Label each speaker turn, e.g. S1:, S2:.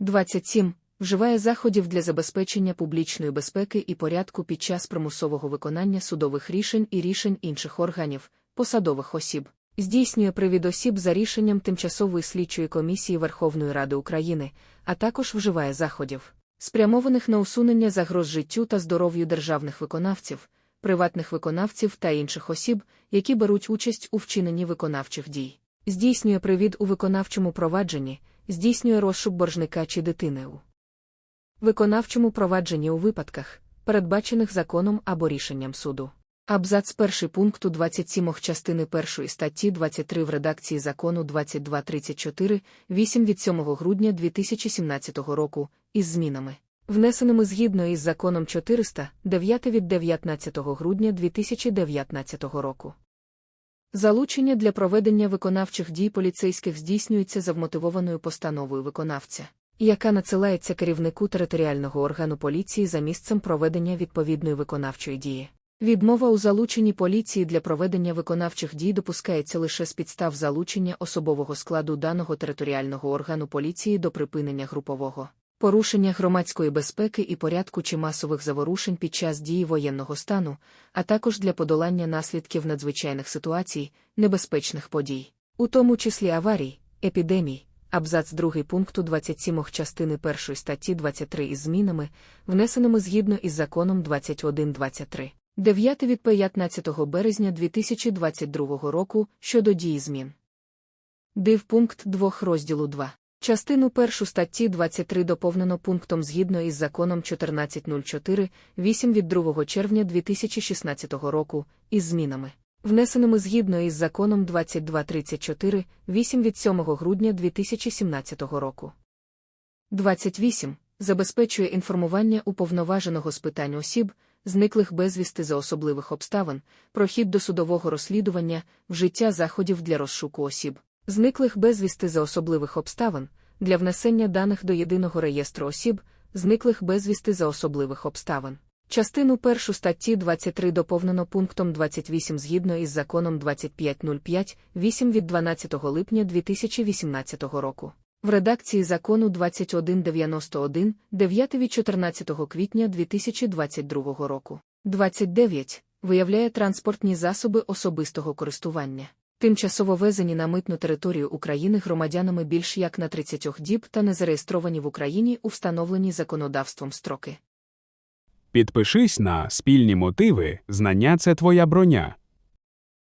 S1: 27. Вживає заходів для забезпечення публічної безпеки і порядку під час примусового виконання судових рішень і рішень інших органів, посадових осіб. Здійснює привід осіб за рішенням Тимчасової слідчої комісії Верховної Ради України, а також вживає заходів, спрямованих на усунення загроз життю та здоров'ю державних виконавців, приватних виконавців та інших осіб, які беруть участь у вчиненні виконавчих дій. Здійснює привід у виконавчому провадженні, здійснює розшук боржника чи дитини у виконавчому провадженні у випадках, передбачених законом або рішенням суду. Абзац перший пункту 27 частини першої статті 23 в редакції закону 2234 8 від 7 грудня 2017 року із змінами, внесеними згідно із законом 400 9 від 19 грудня 2019 року. Залучення для проведення виконавчих дій поліцейських здійснюється за вмотивованою постановою виконавця, яка надсилається керівнику територіального органу поліції за місцем проведення відповідної виконавчої дії. Відмова у залученні поліції для проведення виконавчих дій допускається лише з підстав залучення особового складу даного територіального органу поліції до припинення групового порушення громадської безпеки і порядку чи масових заворушень під час дії воєнного стану, а також для подолання наслідків надзвичайних ситуацій, небезпечних подій, у тому числі аварій, епідемій. Абзац 2 пункту 27 частини 1 статті 23 із змінами, внесеними згідно із законом 2123. 9 від 15 березня 2022 року щодо дії змін. Див пункт 2 розділу 2. Частину 1 статті 23 доповнено пунктом згідно із законом 1404 8 від 2 червня 2016 року із змінами, внесеними згідно із законом 2234 8 від 7 грудня 2017 року. 28. Забезпечує інформування уповноваженого з питань осіб, зниклих безвісти за особливих обставин, про хід досудового розслідування, вжиття заходів для розшуку осіб, зниклих безвісти за особливих обставин, для внесення даних до єдиного реєстру осіб, зниклих безвісти за особливих обставин. Частину першу статті 23 доповнено пунктом 28 згідно із законом 2505 8 від 12 липня 2018 року. В редакції закону 2191 9 від 14 квітня 2022 року. 29. Виявляє транспортні засоби особистого користування. Тимчасово везені на митну територію України громадянами більш як на 30 діб та не зареєстровані в Україні у встановлені законодавством строки.
S2: Підпишись на спільні мотиви, знання це твоя броня.